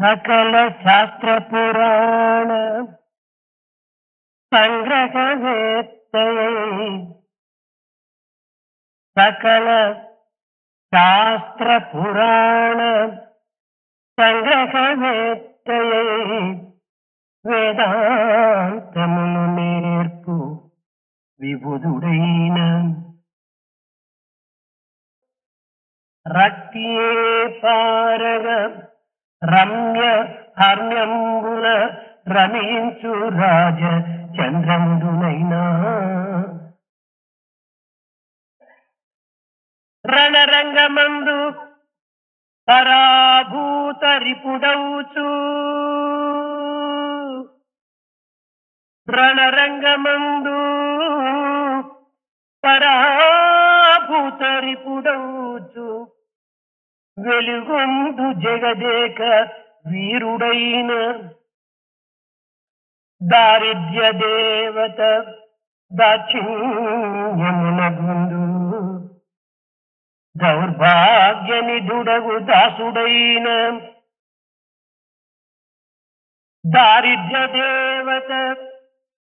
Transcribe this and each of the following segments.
சகல சாஸ்திர புராண சங்கிரகவேத்தையை சகல சாஸ்திர புராண சங்கிரகவேத்தையை வேதாந்தமுனு நேர்ப்பு விபுதுடையின ரத்தியே பாரகம் రమ్య హర్మ్యంబుల రమించు రాజ చంద్రముడునైనా రణరంగమందు పరాభూత రిపుడవుచు. రణరంగమందు పరాభూత రిపుడవుచు. వెలుగొందు జగదేక వీరుడైన దారిద్ర్య దేవత దాక్షిణ్యమున దౌర్భాగ్య నిధుడగు దాసుడైన దారిద్ర్య దేవత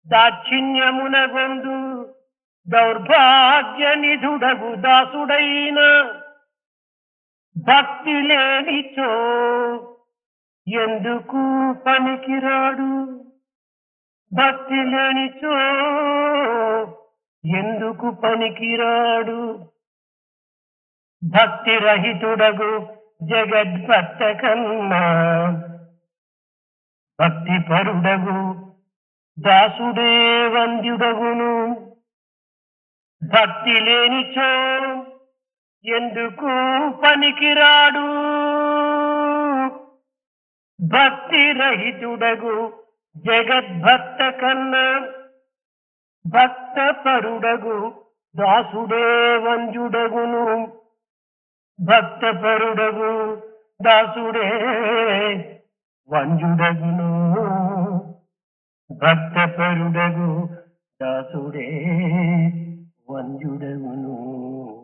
దాక్షిణ్యమున దౌర్భాగ్య నిధుడగు దాసుడైన భక్తి లేనిచో ఎందుకు పనికిరాడు? భక్తి లేనిచో ఎందుకు పనికిరాడు? భక్తి రహితుడగు జగద్భక్త కన్నా భక్తి పరుడగు దాసుడే వంద్యుడగును. భక్తి లేనిచో ఎందుకు పనికిరాడు? భక్తి రహితుడగు జగద్భక్త కన్నా భక్త పరుడగు దాసుడే వంజుడగును భక్త పరుడగు దాసుడే వంజుడగును. భక్త పరుడగు దాసుడే వంజుడగును.